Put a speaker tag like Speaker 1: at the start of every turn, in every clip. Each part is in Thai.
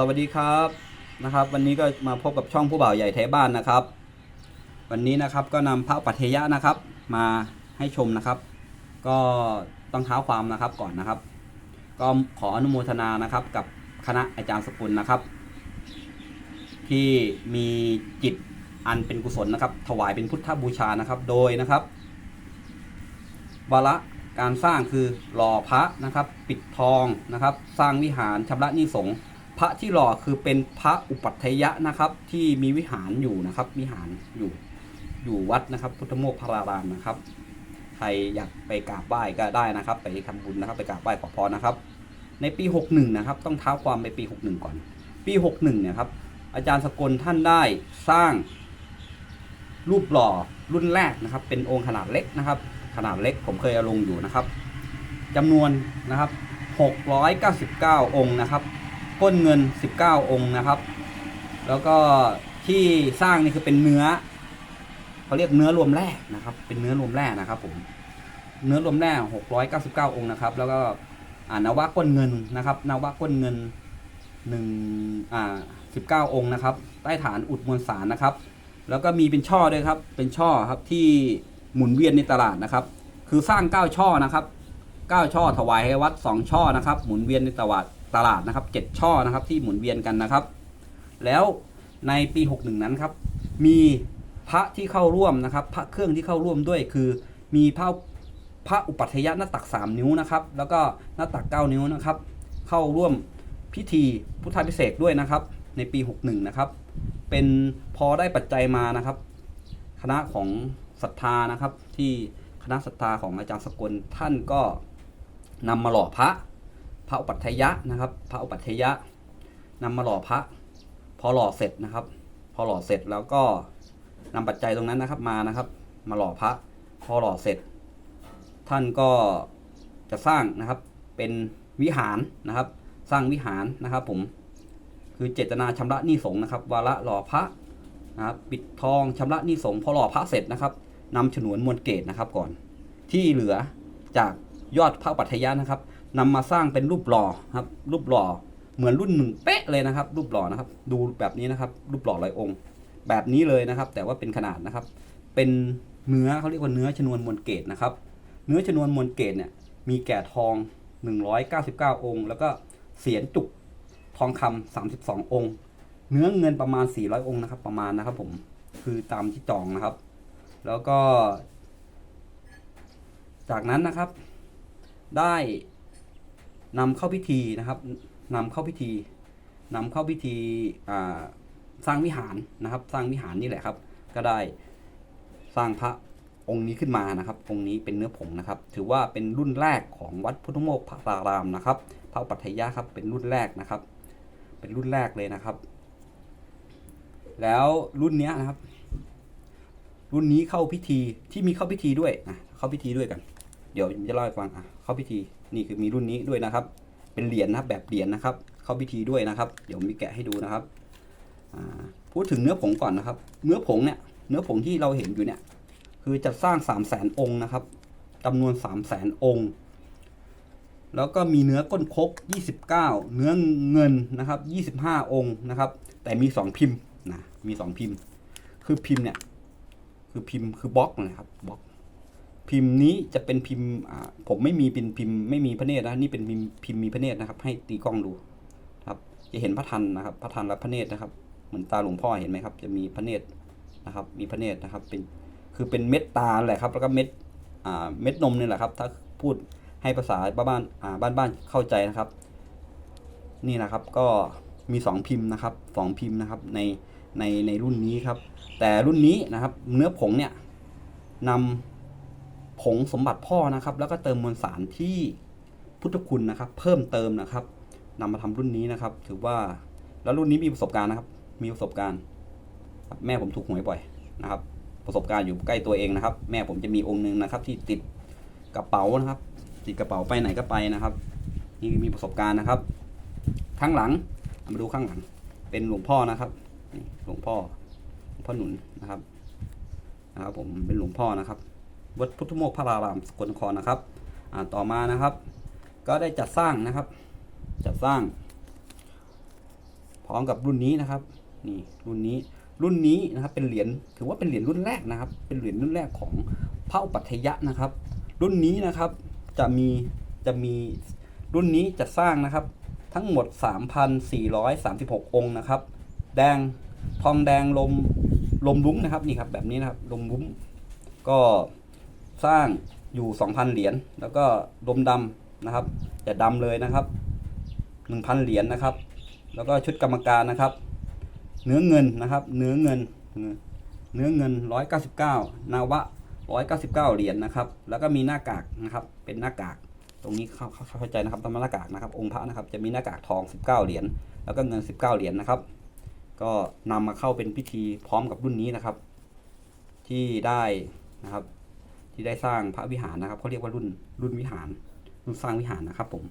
Speaker 1: สวัสดีครับนะครับ วันนี้ก็มาพบกับช่องผู้บ่าวใหญ่แท้บ้านนะครับ วันนี้นะครับก็นำพระปัทยะนะครับ มาให้ชมนะครับ ก็ต้องเท้าความนะครับก่อนนะครับ ก็ขออนุโมทนานะครับ กับคณะอาจารย์สกุลนะครับ ที่มีจิตอันเป็นกุศลนะครับ ถวายเป็นพุทธบูชานะครับ โดยนะครับวาระการสร้างคือหล่อพระนะครับ ปิดทองนะครับ สร้างวิหารชำระนี้สงฆ์ พระที่หล่อคือเป็นพระอุปัฏฐยะนะครับ ที่มีวิหารอยู่นะครับ วิหารอยู่อยู่วัดนะครับ พุทธโมกขพารารามนะครับ ใครอยากไปกราบไหว้ก็ได้นะครับ ไปทำบุญนะครับ ไปกราบไหว้ขอพรนะครับ ในปี 61 นะครับ ต้องเท้าความไปปี 61 ก่อน ปี 61 เนี่ยครับ อาจารย์สกลท่านได้สร้างรูปหล่อรุ่นแรกนะครับ เป็นองค์ขนาดเล็กนะครับ ขนาดเล็กผมเคยเอาลงอยู่นะครับจำนวนนะครับ 699 องค์นะครับ ก้นเงิน 19 องค์นะครับ แล้วก็ที่สร้างนี่คือเป็นเนื้อเขาเรียกเนื้อรวมแร่นะครับ เป็นเนื้อรวมแร่นะครับผมเนื้อรวมแร่699 องค์นะครับ แล้วก็อ่านวะก้นเงินนะครับนวะก้นเงินหนึ่งอ่าสิบเก้าองค์นะครับ ใต้ฐานอุดมวลสารนะครับ แล้วก็มีเป็นช่อด้วยครับ เป็นช่อครับที่หมุนเวียนในตลาดนะครับ คือสร้างเก้าช่อนะครับเก้าช่อถวายให้วัดสองช่อนะครับ หมุนเวียนในตลาด ตลาดนะครับเจ็ดช่อนะครับที่หมุนเวียนกันนะครับ แล้วในปี 61 นั้นครับ มีพระที่เข้าร่วมนะครับ พระเครื่องที่เข้าร่วมด้วยคือมีพระพระอุปัฏฐยะหน้าตัก 3 นิ้วนะครับ แล้วก็หน้าตัก 9 นิ้วนะครับ เข้าร่วมพิธีพุทธาพิเศษด้วยนะครับ ในปี 61 นะครับ เป็นพอได้ปัจจัยมานะครับ คณะของศรัทธานะครับ ที่คณะศรัทธาของอาจารย์สกลท่านก็นำมาหล่อพระ พระอุปัฏฐยะนะครับ พระอุปัฏฐยะนำมาหล่อพระ พอหล่อเสร็จนะครับ พอหล่อเสร็จแล้วก็นำปัจจัยตรงนั้นนะครับมานะครับ มาหล่อพระ พอหล่อเสร็จ ท่านก็จะสร้างนะครับเป็นวิหารนะครับ สร้างวิหารนะครับ ผมคือเจตนาชำระหนี้สงนะครับ วาระหล่อพระนะครับปิดทองชำระหนี้สงพอหล่อพระเสร็จนะครับนำฉนวนมวลเกตนะครับก่อน ที่เหลือจากยอดพระปัทยานะครับ นำมาสร้างเป็นรูปหล่อครับ รูปหล่อเหมือนรุ่นหนึ่งเป๊ะเลยนะครับ รูปหล่อนะครับ ดูแบบนี้นะครับ รูปหล่อลอยองค์ แบบนี้เลยนะครับ แต่ว่าเป็นขนาดนะครับ เป็นเนื้อเขาเรียกว่าเนื้อชนวนมวลเกตนะครับ เนื้อชนวนมวลเกตเนี่ยมีแก่ทอง 199 องค์ แล้วก็เสียนจุกทองคำ32 องค์ เนื้อเงินประมาณ 400 องค์นะครับ ประมาณนะครับ ผมคือตามที่จองนะครับ แล้วก็ จากนั้นนะครับได้ นำเข้าพิธีนะครับนำเข้าพิธีนำเข้าพิธีสร้างวิหารนะครับ สร้างวิหารนี่แหละครับ ก็ได้สร้างพระองค์นี้ขึ้นมานะครับองค์นี้เป็นเนื้อผงนะครับ ถือว่าเป็นรุ่นแรกของวัดพุทธโมกขพารามนะครับพระปัฏฐยะครับเป็นรุ่นแรกนะครับ เป็นรุ่นแรกเลยนะครับ แล้วรุ่นนี้นะครับ รุ่นนี้เข้าพิธีที่มีเข้าพิธีด้วยอะเข้าพิธีด้วยกัน เดี๋ยวผมจะเล่าให้ฟังอะ เข้าพิธีนี่คือมีรุ่นนี้ด้วยนะครับ เป็นเหรียญนะครับแบบเหรียญนะครับ เข้าพิธีด้วยนะครับ เดี๋ยวมีแกะให้ดูนะครับพูดถึงเนื้อผงก่อนนะครับ เนื้อผงเนี่ยเนื้อผงที่เราเห็นอยู่เนี่ยคือจะสร้าง3 0 0แสนองค์นะครับจำนวน3 0 0แสนองค์แล้วก็มีเนื้อก้นคก 29 เนื้อเงินนะครับ 25 องค์นะครับ แต่มี 2 พิมพ์นะ มี 2 พิมพ์ คือพิมพ์เนี่ย คือพิมพ์คือบล็อกนะครับ บล็อก พิมพ์นี้จะเป็นพิมพ์ผมไม่มีเป็นพิมพ์ไม่มีพระเนตรนะนี่เป็นพิมพ์พิมพ์มีพระเนตรนะครับ ให้ตีกล้องดูครับจะเห็นพระทันนะครับ พระทันและพระเนตรนะครับ เหมือนตาหลวงพ่อเห็นไหมครับ จะมีพระเนตรนะครับ มีพระเนตรนะครับ เป็นคือเป็นเม็ดตาแหละครับ แล้วก็เม็ดเม็ดนมนี่แหละครับ ถ้าพูดให้ภาษาบ้านๆอ่าบ้านเข้าใจนะครับ นี่นะครับก็มีสองพิมพ์นะครับสองพิมพ์นะครับในในในรุ่นนี้ครับ แต่รุ่นนี้นะครับ เนื้อผงเนี่ยนำ งสมบัติพ่อนะครับ แล้วก็เติมมวลสารที่พุทธคุณนะครับ เพิ่มเติมนะครับนำมาทำรุ่นนี้นะครับ ถือว่าแล้วรุ่นนี้มีประสบการณ์นะครับ มีประสบการณ์ แม่ผมถูกหวยบ่อยนะครับ ประสบการณ์อยู่ใกล้ตัวเองนะครับ แม่ผมจะมีองค์หนึ่งนะครับ ที่ติดกระเป๋านะครับ ติดกระเป๋าไปไหนก็ไปนะครับ นี่มีประสบการณ์นะครับข้างหลังมาดูข้างหลัง เป็นหลวงพ่อนะครับนี่หลวงพ่อหลวงพ่อหนุนนะครับนะครับ ผมเป็นหลวงพ่อนะครับ วัดพุทธโมกพระรามสกลนครนะครับต่อมานะครับ ก็ได้จัดสร้างนะครับ จัดสร้าง พร้อมกับรุ่นนี้นะครับนี่รุ่นนี้รุ่นนี้นะครับเป็นเหรียญถือว่าเป็นเหรียญรุ่นแรกนะครับ เป็นเหรียญรุ่นแรกของพระอุปัฏฐยะนะครับ รุ่นนี้นะครับจะมีจะมีรุ่นนี้จะสร้างนะครับ ทั้งหมด 3,436 องค์นะครับ แดงทองแดงลมลมลุ้งนะครับนี่ครับแบบนี้นะครับลมลุ้งก็ สร้างอยู่ 2,000 เหรียญแล้วก็ลมดำนะครับจะดำเลยนะครับ 1,000 เหรียญนะครับ แล้วก็ชุดกรรมการนะครับ เนื้อเงินนะครับ เนื้อเงิน เนื้อเงิน 199 นาวะ 199 เหรียญนะครับ แล้วก็มีหน้ากากนะครับ เป็นหน้ากาก ตรงนี้เข้าเข้าใจนะครับตำหน้ากากนะครับ องค์พระนะครับ จะมีหน้ากากทอง 19 เหรียญแล้วก็เงิน 19 เหรียญนะครับ ก็นำมาเข้าเป็นพิธีพร้อมกับรุ่นนี้นะครับ ที่ได้นะครับ ที่ได้สร้างพระวิหารนะครับเขาเรียกว่ารุ่นรุ่นวิหาร รุ่นสร้างวิหารนะครับ ผม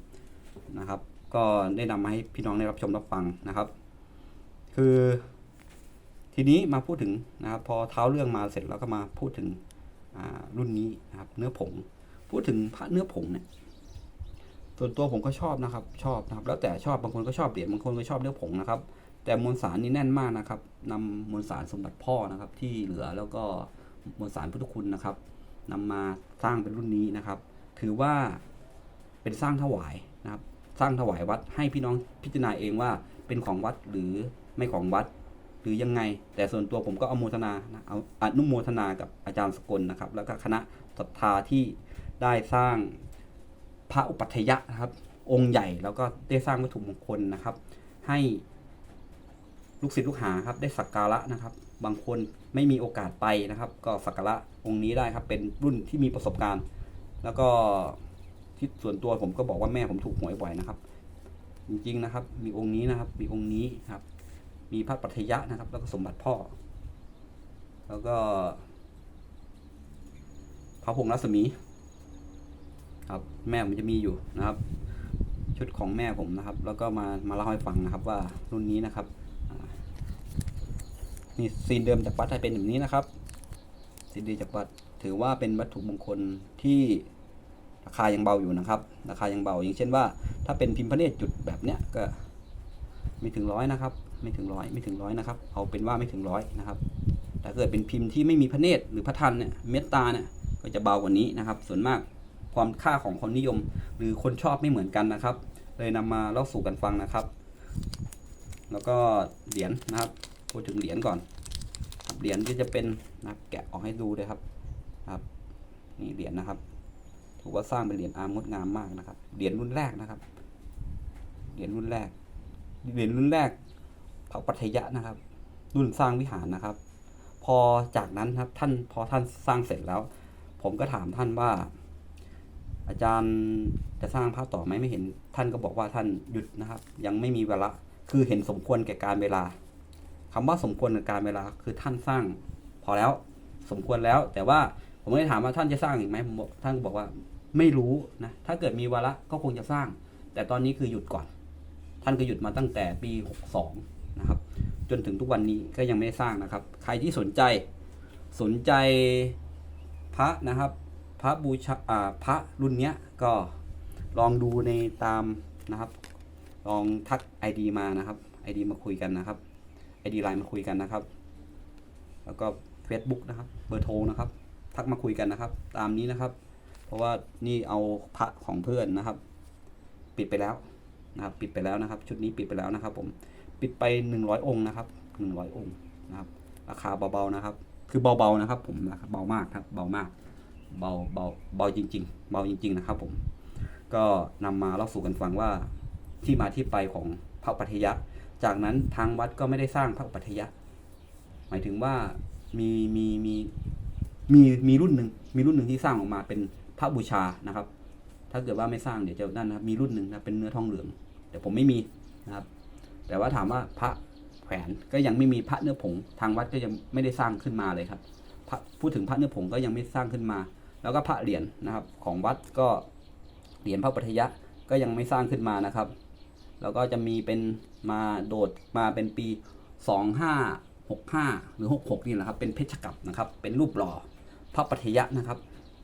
Speaker 1: นะครับ ก็ได้นำมาให้พี่น้องได้รับชมรับฟังนะครับ คือทีนี้มาพูดถึงนะครับ พอเท้าเรื่องมาเสร็จแล้วก็มาพูดถึงรุ่นนี้นะครับ เนื้อผง พูดถึงพระเนื้อผงเนี่ยส่วนตัวผมก็ชอบนะครับ ชอบนะครับ แล้วแต่ชอบบางคนก็ชอบเหรียญบางคนก็ชอบเนื้อผงนะครับ แต่มวลสารนี่แน่นมากนะครับนำมวลสารสมบัติพ่อนะครับ ที่เหลือแล้วก็มวลสารพุทธคุณนะครับ นำมาสร้างเป็นรุ่นนี้นะครับ ถือว่าเป็นสร้างถวายนะครับ สร้างถวายวัดให้พี่น้องพิจารณาเองว่าเป็นของวัดหรือไม่ของวัด หรือยังไง แต่ส่วนตัวผมก็อโมทนาเอาอนุโมทนากับอาจารย์สกลนะครับ แล้วก็คณะศรัทธาที่ได้สร้างพระอุปัฏฐยะนะครับ องค์ใหญ่แล้วก็ได้สร้างวัตถุมงคลนะครับ ให้ ลูกศิษย์ลูกหาครับได้สักการะนะครับ บางคนไม่มีโอกาสไปนะครับ ก็สักการะองค์นี้ได้ครับ เป็นรุ่นที่มีประสบการณ์ แล้วก็ที่ส่วนตัวผมก็บอกว่าแม่ผมถูกหวยบ่อยนะครับ จริงๆนะครับ มีองค์นี้นะครับ มีองค์นี้ครับ มีพระปัทยะนะครับ แล้วก็สมบัติพ่อ แล้วก็พระพงรัศมี ครับ แม่ผมจะมีอยู่นะครับ ชุดของแม่ผมนะครับ แล้วก็มามาเล่าให้ฟังนะครับ ว่ารุ่นนี้นะครับ นี่ซีนเดิมจากวัดไทยเป็นแบบนี้นะครับซีนเดิมจากวัดถือว่าเป็นวัตถุมงคลที่ราคายังเบาอยู่นะครับ ราคายังเบาอย่างเช่นว่า ถ้าเป็นพิมพ์พระเนตรจุดแบบเนี้ยก็ไม่ถึงร้อยนะครับ ไม่ถึงร้อยไม่ถึงร้อยนะครับ เอาเป็นว่าไม่ถึงร้อยนะครับแต่เกิดเป็นพิมพ์ที่ไม่มีพระเนตรหรือพระทันเนี่ยเมตตาเนี่ยก็จะเบากว่านี้นะครับ ส่วนมากความค่าของคนนิยม หรือคนชอบไม่เหมือนกันนะครับ เลยนำมาเล่าสู่กันฟังนะครับ แล้วก็เหรียญนะครับ พูดถึงเหรียญก่อนเหรียญก็จะเป็นนับแกะออกให้ดูเลยครับครับนี่เหรียญนะครับถือว่าสร้างเป็นเหรียญอาร์มงดงามมากนะครับเหรียญรุ่นแรกนะครับเหรียญรุ่นแรกเหรียญรุ่นแรกพระปัทยะนะครับ รุ่นสร้างวิหารนะครับ พอจากนั้นครับท่านพอท่านสร้างเสร็จแล้ว ผมก็ถามท่านว่า อาจารย์จะสร้างพระต่อไหมไม่เห็น ท่านก็บอกว่าท่านหยุดนะครับ ยังไม่มีเวลาคือเห็นสมควรแก่การเวลา คำว่าสมควรแก่การเวลาคือท่านสร้าง พอแล้วสมควรแล้ว แต่ว่าผมไม่ได้ถามว่าท่านจะสร้างอีกไหมผมบอกท่านบอกว่าไม่รู้นะถ้าเกิดมีวาระก็คงจะสร้าง แต่ตอนนี้คือหยุดก่อน ท่านก็หยุดมาตั้งแต่ปี 62 นะครับ จนถึงทุกวันนี้ก็ยังไม่ได้สร้างนะครับ ใครที่สนใจสนใจพระนะครับ พระบูชาอ่าพระรุ่นเนี้ยก็ลองดูในตามนะครับ ลองทัก ID มานะครับ ID มาคุยกันนะครับ ID ไลน์มาคุยกันนะครับ แล้วก็ Facebook นะครับเบอร์โทรนะครับ ทักมาคุยกันนะครับ ตามนี้นะครับ เพราะว่านี่เอาพระของเพื่อนนะครับ ปิดไปแล้วนะครับ ปิดไปแล้วนะครับ ชุดนี้ปิดไปแล้วนะครับ ผมปิดไป 100 องค์นะครับ 100 องค์นะครับ ราคาเบาๆนะครับ คือเบาๆนะครับ ผมราคาเบามากครับ เบามาก เบาเบาเบาจริง ๆ เบาจริง ๆ นะครับ ผม ก็นำมาเล่าสู่กันฟังว่าที่มาที่ไปของพระปัทยะ จากนั้นทางวัดก็ไม่ได้สร้างพระอุปัทยะ หมายถึงว่ามีมีมีมีมีรุ่นหนึ่งมีรุ่นหนึ่งที่สร้างออกมาเป็นพระบูชานะครับ ถ้าเกิดว่าไม่สร้างเดี๋ยวจะนั่นนะครับมีรุ่นหนึ่งนะเป็นเนื้อทองเหลืองแต่ผมไม่มีนะครับ แต่ว่าถามว่าพระแขวนก็ยังไม่มีพระเนื้อผง ทางวัดก็ยังไม่ได้สร้างขึ้นมาเลยครับพระพูดถึงพระเนื้อผงก็ยังไม่สร้างขึ้นมา แล้วก็พระเหรียญนะครับ ของวัดก็เหรียญพระปัทยะก็ยังไม่สร้างขึ้นมานะครับ แล้วก็จะมีเป็นมาโดดมาเป็นปี 2565 หรือ 66 นี่แหละครับ เป็นเพชรกับนะครับ เป็นรูปหล่อพระปัทยะนะครับ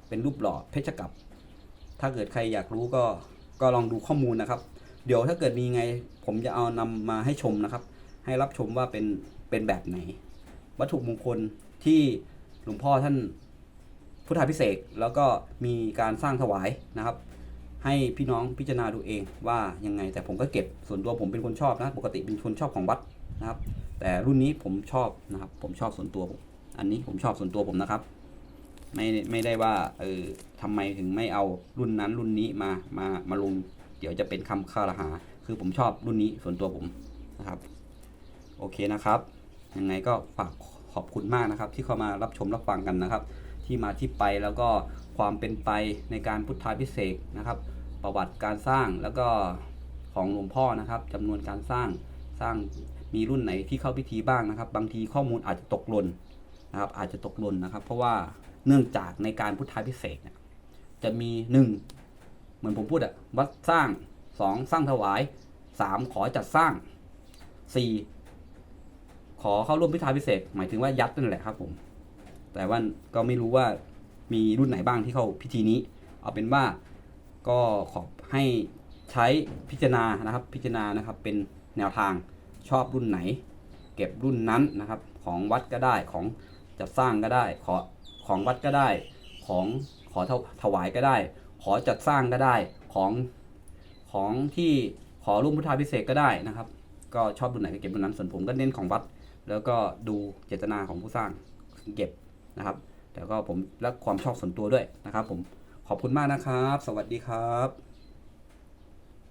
Speaker 1: เป็นรูปหล่อเพชรกับ ถ้าเกิดใครอยากรู้ก็ก็ลองดูข้อมูลนะครับ เดี๋ยวถ้าเกิดมีไงผมจะเอานำมาให้ชมนะครับ ให้รับชมว่าเป็นเป็นแบบไหน วัตถุมงคลที่หลวงพ่อท่านพุทธาพิเศษแล้วก็มีการสร้างถวายนะครับ ให้พี่น้องพิจารณาดูเองว่ายังไง แต่ผมก็เก็บส่วนตัวผมเป็นคนชอบนะ ปกติเป็นคนชอบของวัดนะครับ แต่รุ่นนี้ผมชอบนะครับ ผมชอบส่วนตัวผมอันนี้ผมชอบส่วนตัวผมนะครับ ไม่ไม่ได้ว่าเออทำไมถึงไม่เอารุ่นนั้นรุ่นนี้มามามาลง เดี๋ยวจะเป็นคำข้อรหา คือผมชอบรุ่นนี้ส่วนตัวผมนะครับ โอเคนะครับยังไงก็ฝากขอบคุณมากนะครับ ที่เข้ามารับชมรับฟังกันนะครับ ที่มาที่ไปแล้วก็ความเป็นไปในการพุทธาพิเศษนะครับ ประวัติการสร้างแล้วก็ของหลวงพ่อนะครับจำนวนการสร้างสร้างมีรุ่นไหนที่เข้าพิธีบ้างนะครับ บางทีข้อมูลอาจจะตกหล่นนะครับ อาจจะตกหล่นนะครับ เพราะว่าเนื่องจากในการพุทธาพิเศษเนี่ยจะมีหนึ่งเหมือนผมพูดอะวัดสร้างสองสร้างถวายสามขอจัดสร้างสี่ขอเข้าร่วมพิธาพิเศษ หมายถึงว่ายัดนั่นแหละครับผม แต่ว่าก็ไม่รู้ว่ามีรุ่นไหนบ้างที่เข้าพิธีนี้ เอาเป็นว่าก็ขอให้ใช้พิจารณานะครับพิจารณานะครับเป็นแนวทางชอบรุ่นไหน เก็บรุ่นนั้นนะครับ ของวัดก็ได้ของจัดสร้างก็ได้ ขอของวัดก็ได้ ของขอถวายก็ได้ ขอจัดสร้างก็ได้ของของที่ขอร่วมพุทธาพิเศษก็ได้นะครับ ก็ชอบรุ่นไหนก็เก็บรุ่นนั้นส่วนผมก็เน้นของวัด แล้วก็ดูเจตนาของผู้สร้างเก็บ นะครับ แต่ก็ผมและความชอบส่วนตัวด้วยนะครับ ผมขอบคุณมากนะครับ สวัสดีครับ